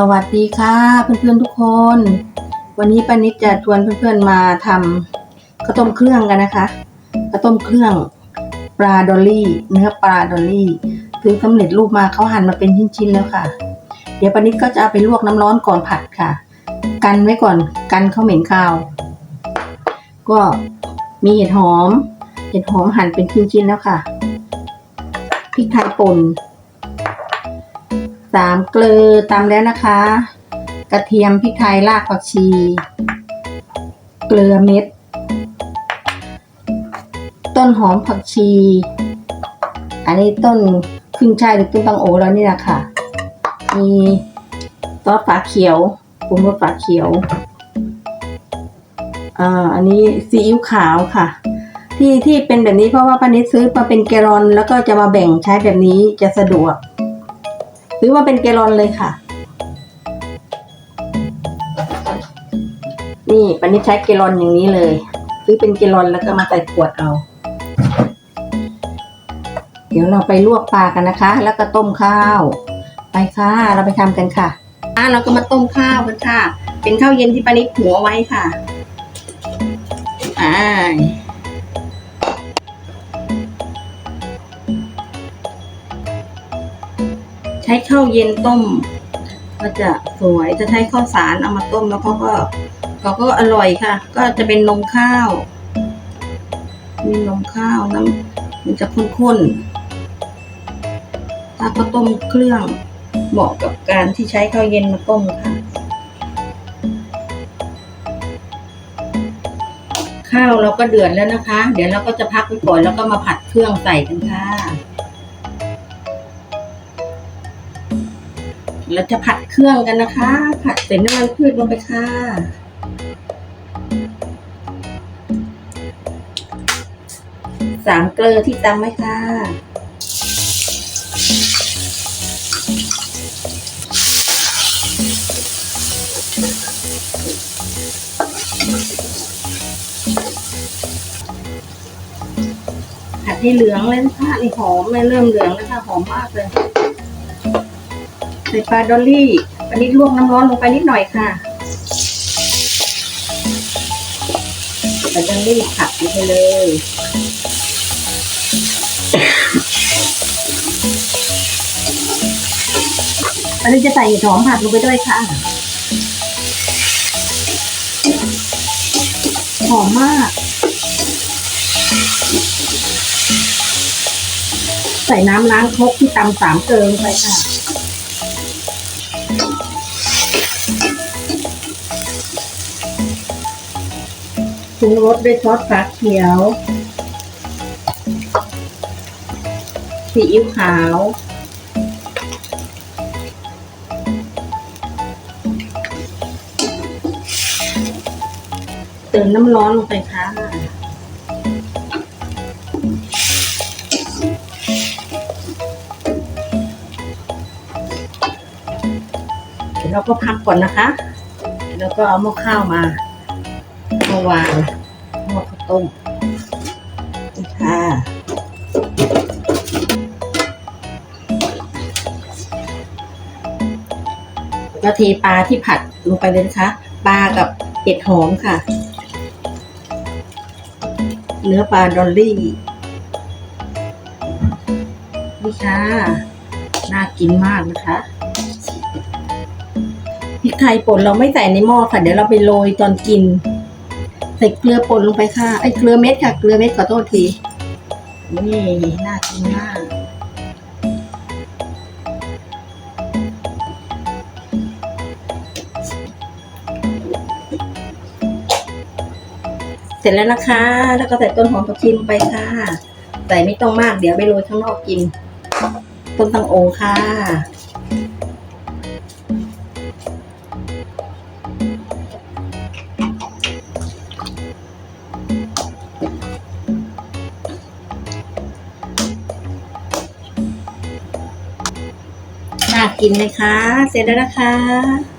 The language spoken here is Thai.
สวัสดีค่ะ เพื่อนๆทุกคน วันนี้ป้านิดจะชวนเพื่อนๆมาทำข้าวต้มเครื่องกันนะคะข้าวต้มเครื่องปลาดอลลี่ เนื้อปลาดอลลี่คือสำเร็จรูปมาเขาหั่นมาเป็นชิ้นๆแล้วค่ะ เดี๋ยวป้านิดก็จะเอาไปลวกน้ำร้อนก่อนผัดค่ะ กันไว้ก่อนกันเขาเหม็นคาว ก็มีเห็ดหอม เห็ดหอมหั่นเป็นชิ้นๆแล้วค่ะพริกไทยป่น สามเกลือตามแล้วนะคะ กระเทียมพริกไทยรากผักชี เกลือเม็ด ต้นหอมผักชี อันนี้ต้นขึ้นช่ายหรือต้นตังโอแล้วนี่แหละค่ะมีซอสฝาเขียวปรุงรสฝาเขียวอ่าอันนี้ซีอิ๊วขาวค่ะ ที่ที่เป็นแบบนี้เพราะว่าป้านิดซื้อมาเป็นแกลอนแล้วก็จะมาแบ่งใช้แบบนี้จะสะดวก ซื้อมาเป็นแกลอนเลยค่ะ นี่ปันนี้ใช้แกลอนอย่างนี้เลย ซื้อเป็นแกลอนแล้วก็มาใส่ขวดเอา เดี๋ยวเราไปลวกปลากันนะคะ แล้วก็ต้มข้าว ไปค่ะ เราไปทำกันค่ะอะเราก็มาต้มข้าวกันค่ะ เป็นข้าวเย็นที่ปานิดหัวไว้ค่ะอ่า ใช้ข้าวเย็นต้มก็จะสวยจะใช้ข้าวสารเอามาต้มแล้วเขาก็เขาก็อร่อยค่ะ ก็จะเป็นนมข้าว มีนมข้าวน้ำมันจะข้นๆถ้าข้าวต้มเครื่องเหมาะกับการที่ใช้ข้าวเย็นมาต้มค่ะ ข้าวเราก็เดือดแล้วนะคะ เดี๋ยวเราก็จะพักไว้ก่อนแล้วก็มาผัดเครื่องใส่กันค่ะ เราจะผัดเครื่องกันนะคะ ผัดใส่น้ำมันพืชลงไปค่ะสามเกลือที่ตำไว้ค่ะผัดให้เหลืองเลยนะคะนี่หอมเลยเริ่มเหลืองแล้วค่ะหอมมากเลย ใส่ปลาดอลลี่ อันนี้ลวกน้ำร้อนลงไปนิดหน่อยค่ะปลาดอลลี่ผัดลงไปเลยอันนี้จะใส่หอมผัดลงไปด้วยค่ะ หอมมาก ใส่น้ำล้างครกที่ตำสามเกลือลงไปค่ะ ปรุงรสด้วยซอสฝาเขียว ซีอิ๊วขาว เติมน้ำร้อนลงไปค่ะเดี๋ยวเราก็พักก่อนนะคะ แล้วก็เอาหม้อข้าวมามาวางหม้อข้าวต้มนี่ค่ะก็เทปลาที่ผัดลงไปเลยนะคะ ปลากับเห็ดหอมค่ะ เนื้อปลาดอลลี่ นี่ค่ะ น่ากินมากนะคะ ริกไทยป่นเราไม่ใส่ในหม้อค่ะ เดี๋ยวเราไปโรยตอนกิน ใส่เกลือป่นลงไปค่ะไอ้เกลือเม็ดค่ะ เกลือเม็ดขอโทษทีนี่น่ากินมากเสร็จแล้วนะคะ แล้วก็ใส่ต้นหอมผักชีลงไปค่ะ ใส่ไม่ต้องมาก เดี๋ยวไปโรยข้างนอกกิน ต้นตังโอค่ะ กินเลยคะเสร็จแล้วนะคะ